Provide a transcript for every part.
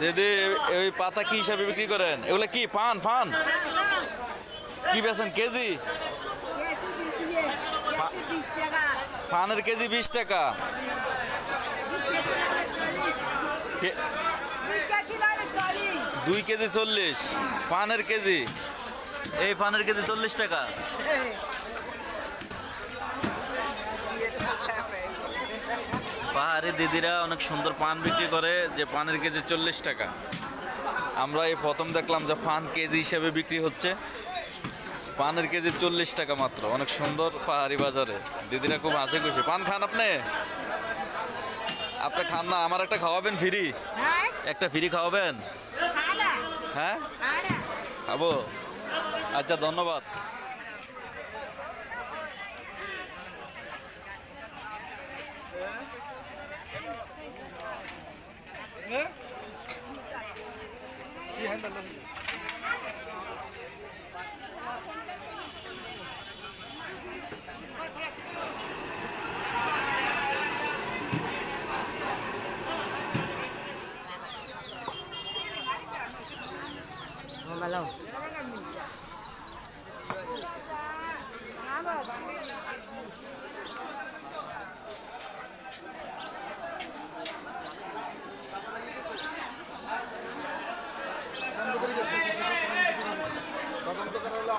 দিদি ওই পাতা কি হিসাবে বিক্রি করেন? এগুলো কি, পান পান? কি বেছেন কেজি? পানের কেজি বিশ টাকা। দুই কেজি চল্লিশ। পানের কেজি। এই পানের কেজি চল্লিশ টাকা। পাহাড়ি দিদিরা অনেক সুন্দর পান বিক্রি করে যে পানের কেজি চল্লিশ টাকা। আমরা এই প্রথম দেখলাম যে পান কেজি হিসেবে বিক্রি হচ্ছে। পানের কেজি চল্লিশ টাকা মাত্র অনেক সুন্দর পাহাড়ি বাজারে। দিদিরা খুব হাসি খুশি। পান খান আপনি? আপনি খান না আমার একটা খাওয়াবেন ফ্রি? হ্যাঁ? একটা ফ্রি খাওয়াবেন? হ্যাঁ? খাব? আচ্ছা ধন্যবাদ। ভালো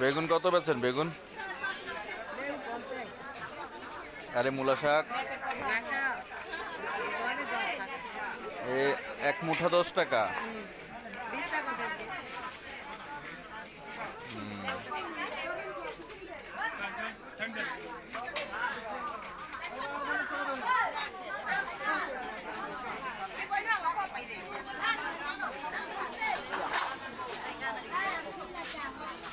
বেগুন কত বেছেন বেগুন? আরে মূলা শাক। এক মুঠা দশ টাকা।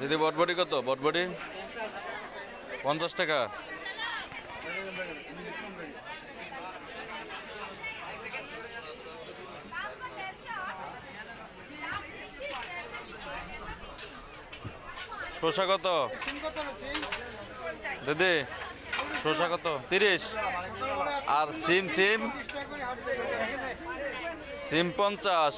দিদি বটবটি কত? বটবটি? পঞ্চাশ টাকা। শসা কত? দিদি শসা কত? তিরিশ। আর সিম সিম? সিম পঞ্চাশ।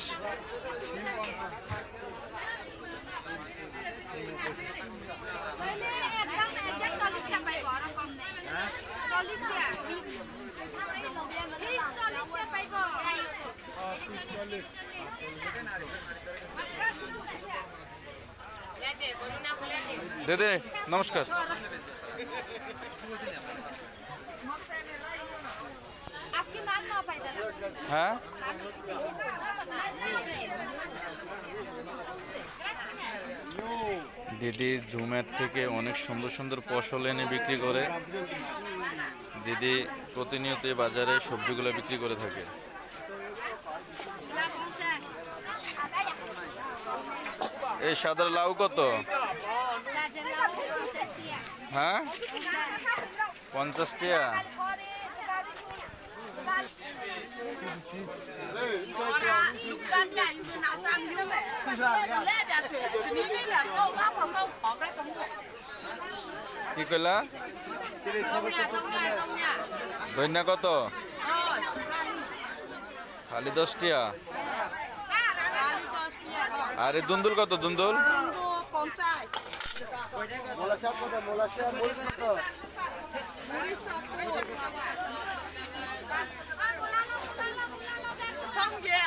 দিদি নমস্কার। হ্যাঁ? দিদি জুমের থেকে অনেক সুন্দর সুন্দর ফসল এনে বিক্রি করে। দিদি প্রতিনিয়ত বাজারে সবজিগুলো বিক্রি করে থাকে। এই সাদা লাউ কত? হ্যাঁ? পঞ্চাশ টাকা কি কইলা? ধন্যা কত? খালি দশ টাকা আর এই দুন্দুল কত দুন্দুল? সঙ্গে